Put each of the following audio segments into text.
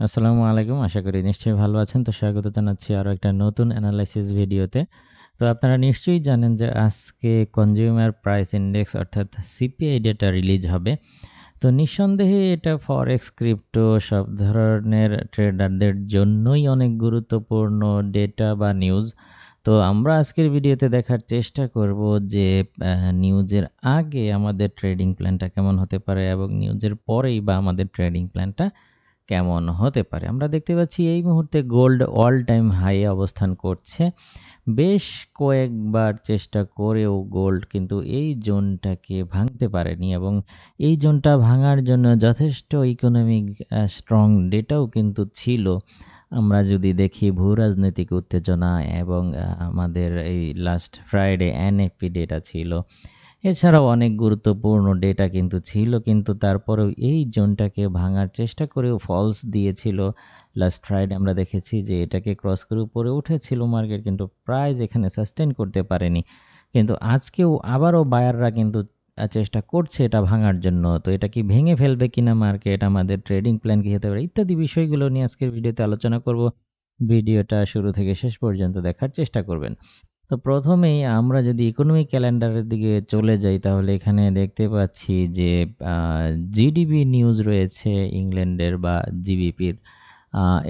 আসসালামু আলাইকুম। আশা করি নিশ্চয়ই ভালো আছেন। তো স্বাগত জানাচ্ছি আরও একটা নতুন অ্যানালাইসিস ভিডিওতে তো আপনারা নিশ্চয়ই জানেন যে আজকে কনজিউমার প্রাইস ইন্ডেক্স অর্থাৎ সিপিআই ডেটা রিলিজ হবে। তো নিঃসন্দেহে এটা ফরেক্স ক্রিপ্টো সব ধরনের ট্রেডারদের জন্যই অনেক গুরুত্বপূর্ণ ডেটা বা নিউজ তো আমরা আজকের ভিডিওতে দেখার চেষ্টা করব যে নিউজের আগে আমাদের ট্রেডিং প্ল্যানটা কেমন হতে পারে এবং নিউজের পরেই বা আমাদের ট্রেডিং প্ল্যানটা কেমন হতে পারে? আমরা দেখতে পাচ্ছি এই মুহূর্তে গোল্ড অল টাইম হাই অবস্থান করছে। বেশ কয়েকবার চেষ্টা করেও গোল্ড কিন্তু এই জোনটাকে ভাঙতে পারেনি এবং এই জোনটা ভাঙার জন্য যথেষ্ট ইকোনমিক স্ট্রং ডেটাও কিন্তু ছিল। আমরা যদি দেখি ভূ রাজনৈতিক উত্তেজনা এবং আমাদের এই লাস্ট ফ্রাইডে এনএফপি ডেটা ছিল। এছাড়াও অনেক গুরুত্বপূর্ণ ডেটা কিন্তু ছিল, কিন্তু তারপরেও এই জোনটাকে ভাঙার চেষ্টা করেও ফলস দিয়েছিল। লাস্ট ফ্রাইডে আমরা দেখেছি যে এটাকে ক্রস করে উপরে উঠেছিল মার্কেট কিন্তু প্রাইস এখানে সাস্টেন করতে পারেনি। কিন্তু আজকেও আবারও বায়াররা কিন্তু চেষ্টা করছে এটা ভাঙার জন্য। তো এটা কি ভেঙে ফেলবে কিনা মার্কেট আমাদের ট্রেডিং প্ল্যান কি হতে পারে, ইত্যাদি বিষয়গুলো নিয়ে আজকের ভিডিওতে আলোচনা করব। ভিডিওটা শুরু থেকে শেষ পর্যন্ত দেখার চেষ্টা করবেন। তো প্রথমেই আমরা যদি ইকোনমিক ক্যালেন্ডারের দিকে চলে যাই, তাহলে এখানে দেখতে পাচ্ছি যে জিডিপি নিউজ রয়েছে ইংল্যান্ডের বা জিবিপির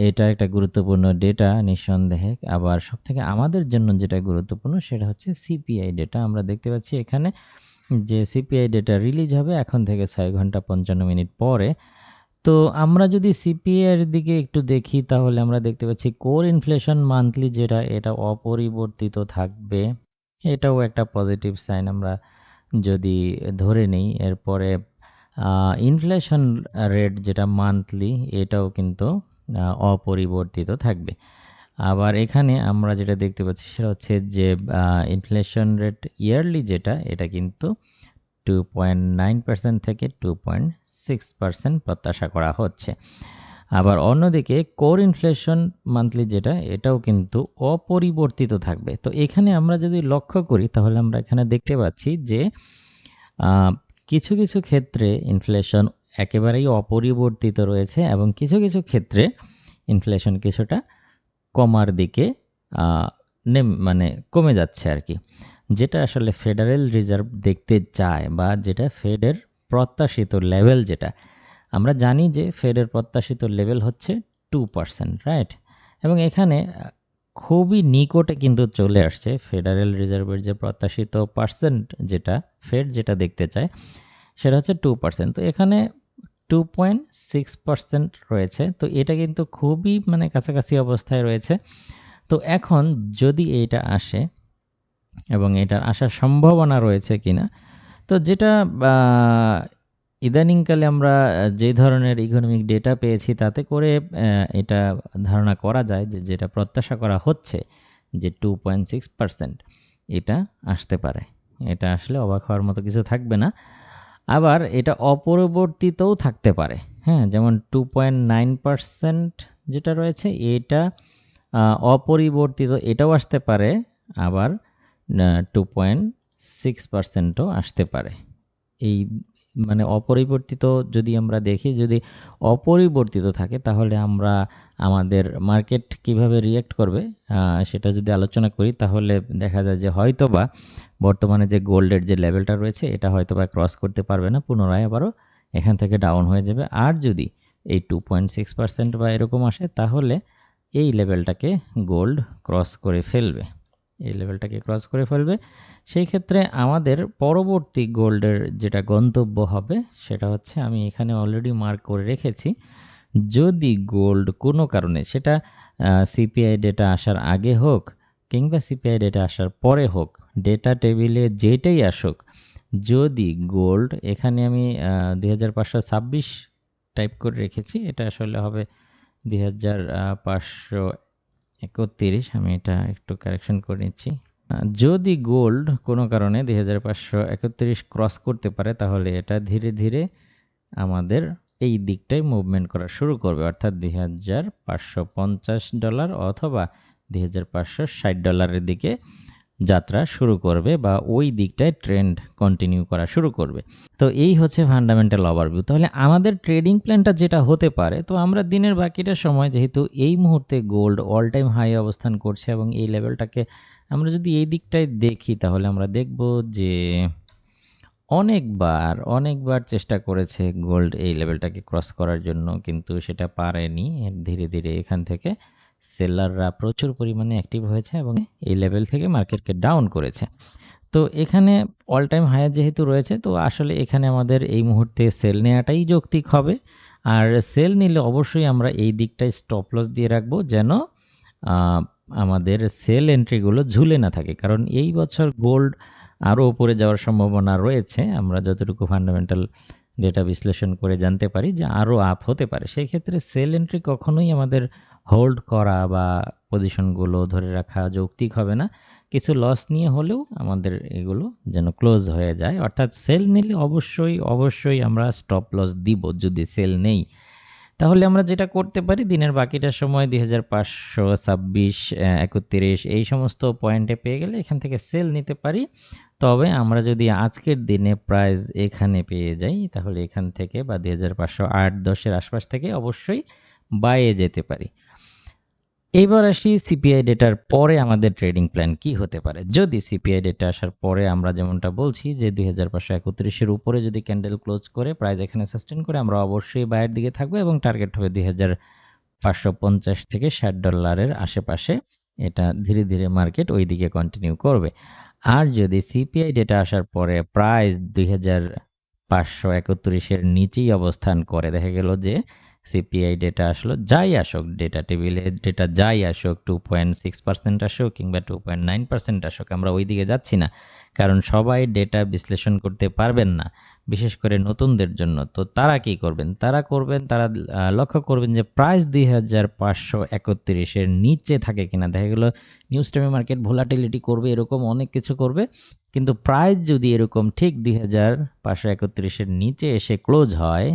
এটা একটা গুরুত্বপূর্ণ ডেটা নিঃসন্দেহে। আবার সব থেকে আমাদের জন্য যেটা গুরুত্বপূর্ণ, সেটা হচ্ছে সিপিআই ডেটা আমরা দেখতে পাচ্ছি এখানে যে সিপিআই ডেটা রিলিজ হবে এখন থেকে ছয় ঘণ্টা পঞ্চান্ন মিনিট পরে। তো আমরা যদি সিপিএর দিকে একটু দেখি, তাহলে আমরা দেখতে পাচ্ছি কোর ইনফ্লেশন মান্থলি যেটা, এটা অপরিবর্তিত থাকবে। এটাও একটা পজিটিভ সাইন আমরা যদি ধরে নিই। এরপরে ইনফ্লেশন রেট যেটা মান্থলি এটাও কিন্তু অপরিবর্তিত থাকবে। আবার এখানে আমরা যেটা দেখতে পাচ্ছি সেটা হচ্ছে যে ইনফ্লেশন রেট ইয়ারলি যেটা, এটা কিন্তু টু পয়েন্ট নাইন পার্সেন্ট থেকে টু পয়েন্ট সিক্স পার্সেন্ট প্রত্যাশা করা হচ্ছে। আবার অন্যদিকে কোর ইনফ্লেশন মান্থলি যেটা, এটাও কিন্তু অপরিবর্তিত থাকবে। তো এখানে আমরা যদি লক্ষ্য করি, তাহলে আমরা এখানে দেখতে পাচ্ছি যে কিছু কিছু ক্ষেত্রে ইনফ্লেশন একেবারেই অপরিবর্তিত রয়েছে এবং কিছু কিছু ক্ষেত্রে ইনফ্লেশন কিছুটা কমার দিকে নেম মানে কমে যাচ্ছে আর কি। যেটা আসলে ফেডারেল রিজার্ভ দেখতে চায় বা যেটা ফেডের প্রত্যাশিত লেভেল যেটা, আমরা জানি যে ফেডের প্রত্যাশিত লেভেল হচ্ছে টু পার্সেন্ট রাইট এবং এখানে খুবই নিকটে কিন্তু চলে আসছে ফেডারেল রিজার্ভের যে প্রত্যাশিত পার্সেন্ট যেটা ফেড যেটা দেখতে চায়, সেটা হচ্ছে টু পার্সেন্ট তো এখানে টু পয়েন্ট সিক্স পার্সেন্ট রয়েছে, তো এটা কিন্তু খুবই মানে কাছাকাছি অবস্থায় রয়েছে। তো এখন যদি এইটা আসে এবং এটার আসার সম্ভাবনা রয়েছে কিনা। তো যেটা ইদানিংকালে আমরা যে ধরনের ইকোনমিক ডেটা পেয়েছি তাতে করে এটা ধারণা করা যায় যে, যেটা প্রত্যাশা করা হচ্ছে যে টু পয়েন্ট সিক্স পার্সেন্ট এটা আসতে পারে। এটা আসলে অবাক হওয়ার মতো কিছু থাকবে না। আবার এটা অপরিবর্তিতও থাকতে পারে। হ্যাঁ যেমন টু পয়েন্ট নাইন পার্সেন্ট যেটা রয়েছে এটা অপরিবর্তিত এটাও আসতে পারে। আবার টু পয়েন্ট সিক্স পার্সেন্টও আসতে পারে। এই মানে অপরিবর্তিত যদি আমরা দেখি, যদি অপরিবর্তিত থাকে, তাহলে আমরা আমাদের মার্কেট কীভাবে রিয়্যাক্ট করবে সেটা যদি আলোচনা করি, তাহলে দেখা যায় যে হয়তো বা বর্তমানে যে গোল্ডের যে লেভেলটা রয়েছে, এটা হয়তো বা ক্রস করতে পারবে না, পুনরায় আবারও এখান থেকে ডাউন হয়ে যাবে। আর যদি এই টু পয়েন্ট সিক্স পার্সেন্ট বা এরকম আসে, তাহলে এই লেভেলটাকে গোল্ড ক্রস করে ফেলবে। এই লেভেলটাকে ক্রস করে ফেলবে। সেই ক্ষেত্রে আমাদের পরবর্তী গোল্ডের যেটা গন্তব্য হবে, সেটা হচ্ছে আমি এখানে অলরেডি মার্ক করে রেখেছি। যদি গোল্ড কোনো কারণে সেটা সিপিআই ডেটা আসার আগে হোক কিংবা সিপিআই ডেটা আসার পরে হোক ডেটা টেবিলে যেটাই আসুক, যদি গোল্ড এখানে আমি দুই হাজার পাঁচশো ছাব্বিশ টাইপ করে রেখেছি, এটা আসলে হবে দুই হাজার পাঁচশো একত্রিশ, আমি এটা একটু কারেকশন করে নিচ্ছি। যদি গোল্ড কোনো কারণে দুই হাজার পাঁচশো একত্রিশ ক্রস করতে পারে, তাহলে এটা ধীরে ধীরে আমাদের এই দিকটাই মুভমেন্ট করা শুরু করবে। অর্থাৎ দুই হাজার পাঁচশো পঞ্চাশ ডলার অথবা দুই হাজার পাঁচশো ষাট ডলারের দিকে যাত্রা শুরু করবে বা ওই দিকটায় ট্রেন্ড কন্টিনিউ করা শুরু করবে। তো এই হচ্ছে ফান্ডামেন্টাল ওভারভিউ তাহলে আমাদের ট্রেডিং প্ল্যানটা যেটা হতে পারে, তো আমরা দিনের বাকিটা সময় যেহেতু এই মুহূর্তে গোল্ড অল টাইম হাই অবস্থান করছে এবং এই লেভেলটাকে আমরা যদি এই দিকটায় দেখি, তাহলে আমরা দেখব যে অনেকবার অনেকবার চেষ্টা করেছে গোল্ড এই লেভেলটাকে ক্রস করার জন্য, কিন্তু সেটা পারেনি। ধীরে ধীরে এখান থেকে সেলাররা প্রচুর পরিমাণে অ্যাক্টিভ হয়েছে এবং এই লেভেল থেকে মার্কেটকে ডাউন করেছে। তো এখানে অল টাইম হায়ার যেহেতু রয়েছে, তো আসলে এখানে আমাদের এই মুহূর্তে সেল নেওয়াটাই যৌক্তিক হবে। আর সেল নিলে অবশ্যই আমরা এই দিকটায় স্টপ লস দিয়ে রাখব যেন আমাদের সেল এন্ট্রিগুলো ঝুলে না থাকে। কারণ এই বছর গোল্ড আরও উপরে যাওয়ার সম্ভাবনা রয়েছে। আমরা যতটুকু ফান্ডামেন্টাল ডেটা বিশ্লেষণ করে জানতে পারি যে আরও আপ হতে পারে। সেই ক্ষেত্রে সেল এন্ট্রি কখনোই আমাদের হোল্ড করা বা পজিশনগুলো ধরে রাখা যৌক্তিক হবে না। কিছু লস নিয়ে হলেও আমাদের এগুলো যেন ক্লোজ হয়ে যায়। অর্থাৎ সেল নিলে অবশ্যই অবশ্যই আমরা স্টপ লস দিব যদি সেল নেই। তাহলে আমরা যেটা করতে পারি, দিনের বাকিটা সময় দুই হাজার পাঁচশো ছাব্বিশ একত্রিশ, এই সমস্ত পয়েন্টে পেয়ে গেলে এখান থেকে সেল নিতে পারি। তবে আমরা যদি আজকের দিনে প্রাইস এখানে পেয়ে যাই, তাহলে এখান থেকে বা দুই হাজার পাঁচশো আট, দশের আশপাশ থেকে অবশ্যই বাইয়ে যেতে পারি। এইবার আসি সিপিআই ডেটার পরে আমাদের ট্রেডিং প্ল্যান কি হতে পারে। যদি সিপিআই ডেটা আসার পরে আমরা যেমনটা বলছি যে দুই হাজার পাঁচশো একত্রিশের উপরে যদি ক্যান্ডেল ক্লোজ করে প্রাইস এখানে সাস্টেন করে, আমরা অবশ্যই বাইরের দিকে থাকব এবং টার্গেট হবে দুই হাজার পাঁচশো পঞ্চাশ থেকে ষাট ডলারের আশেপাশে। এটা ধীরে ধীরে মার্কেট ওই দিকে কন্টিনিউ করবে। আর যদি সিপিআই ডেটা আসার পরে প্রায় দুই হাজার পাঁচশো একত্রিশের নিচেই অবস্থান করে, দেখা গেল যে সিপিআই ডেটা আসলো, যাই আসুক ডেটা টেবিলে ডেটা যাই আসুক টু পয়েন্ট সিক্স পার্সেন্ট আসুক কিংবা টু পয়েন্ট নাইন পার্সেন্ট আসুক, আমরা ওই দিকে যাচ্ছি না। কারণ সবাই ডেটা বিশ্লেষণ করতে পারবেন না, বিশেষ করে নতুনদের জন্য। তো তারা কি করবেন? তারা করবেন, তারা লক্ষ্য করবেন যে প্রাইস দুই হাজার পাঁচশো একত্রিশের নিচে থাকে কিনা। দেখা গেলো নিউজ টাইমে মার্কেট ভোলাটিলিটি করবে, এরকম অনেক কিছু করবে। কিন্তু প্রাইস যদি এরকম ঠিক দুই হাজার পাঁচশো একত্রিশের নিচে এসে ক্লোজ হয়,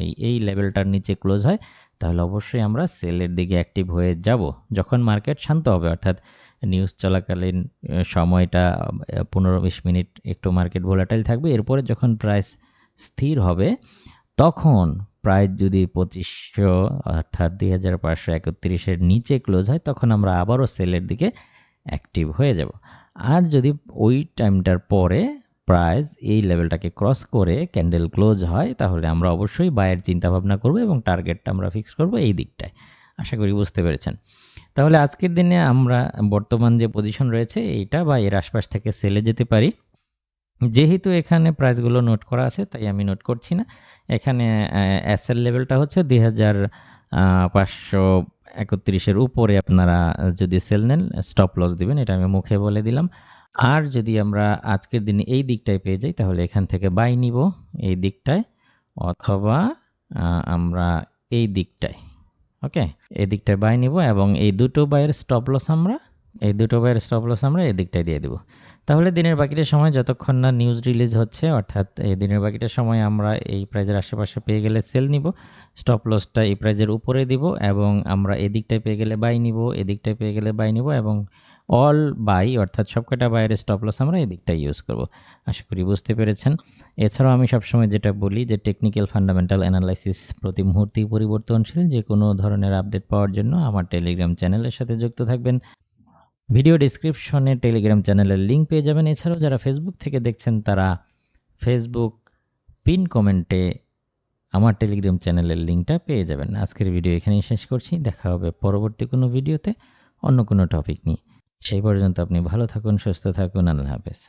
এই এই লেভেলটার নিচে ক্লোজ হয়, তাহলে অবশ্যই আমরা সেলের দিকে অ্যাক্টিভ হয়ে যাব। যখন মার্কেট শান্ত হবে, অর্থাৎ নিউজ চলাকালীন সময়টা পনেরো বিশ মিনিট একটু মার্কেট ভোলাটাইল থাকবে, এরপরে যখন প্রাইস স্থির হবে, তখন প্রাইস যদি পঁচিশশো, অর্থাৎ দুই হাজার পাঁচশো একত্রিশের নিচে ক্লোজ হয়, তখন আমরা আবারও সেলের দিকে অ্যাক্টিভ হয়ে যাব। আর যদি ওই টাইমটার পরে প্রাইস এই লেভেলটাকে ক্রস করে ক্যান্ডেল ক্লোজ হয়, তাহলে আমরা অবশ্যই বায়ের চিন্তাভাবনা করব এবং টার্গেটটা আমরা ফিক্স করব এই দিকটায়। আশা করি বুঝতে পেরেছেন। তাহলে আজকের দিনে আমরা বর্তমান যে পজিশন রয়েছে, এইটা বা এর আশপাশ থেকে সেলে যেতে পারি। যেহেতু এখানে প্রাইসগুলো নোট করা আছে, তাই আমি নোট করছি না। এখানে এসএল লেভেলটা হচ্ছে দুই হাজার পাঁচশো একত্রিশের উপরে আপনারা যদি সেল নেন স্টপ লস দিবেন, এটা আমি মুখে বলে দিলাম। আর যদি আমরা আজকের দিনে এই দিকটায় পেয়ে যাই, তাহলে এখান থেকে বাই নিব এই দিকটায়, অথবা আমরা এই দিকটায় ওকে এই দিকটায় বাই নিব এবং এই দুটো বাইয়ের স্টপ লস আমরা এই দুটো বাইয়ের স্টপ লস আমরা এই দিকটায় দিয়ে দেবো। তাহলে দিনের বাকিটা সময় যতক্ষণ না নিউজ রিলিজ হচ্ছে, অর্থাৎ এই দিনের বাকিটা সময় আমরা এই প্রাইজের আশেপাশে পেয়ে গেলে সেল নিব স্টপ লসটা এই প্রাইজের উপরে দিব এবং আমরা এদিকটায় পেয়ে গেলে বাই নিব এদিকটায় পেয়ে গেলে বাই নিব এবং অল বাই অর্থাৎ সবকটা বাইয়ের স্টপ লস আমরা এদিকটা ইউজ করব। আশা করি বুঝতে পেরেছেন। এছাড়াও আমি সবসময় যেটা বলি যে টেকনিক্যাল ফান্ডামেন্টাল অ্যানালাইসিস প্রতি মুহূর্তেই পরিবর্তনশীল যে কোনো ধরনের আপডেট পাওয়ার জন্য আমার টেলিগ্রাম চ্যানেলের সাথে যুক্ত থাকবেন। ভিডিও ডিসক্রিপশনে টেলিগ্রাম চ্যানেলের লিঙ্ক পেয়ে যাবেন। এছাড়াও যারা ফেসবুক থেকে দেখছেন, তারা ফেসবুক পিন কমেন্টে আমার টেলিগ্রাম চ্যানেলের লিঙ্কটা পেয়ে যাবেন। আজকের ভিডিও এখানেই শেষ করছি। দেখা হবে পরবর্তী কোনো ভিডিওতে অন্য কোনো টপিক নিয়ে। সেই পর্যন্ত আপনি ভালো থাকুন, সুস্থ থাকুন। আল্লাহ হাফেজ।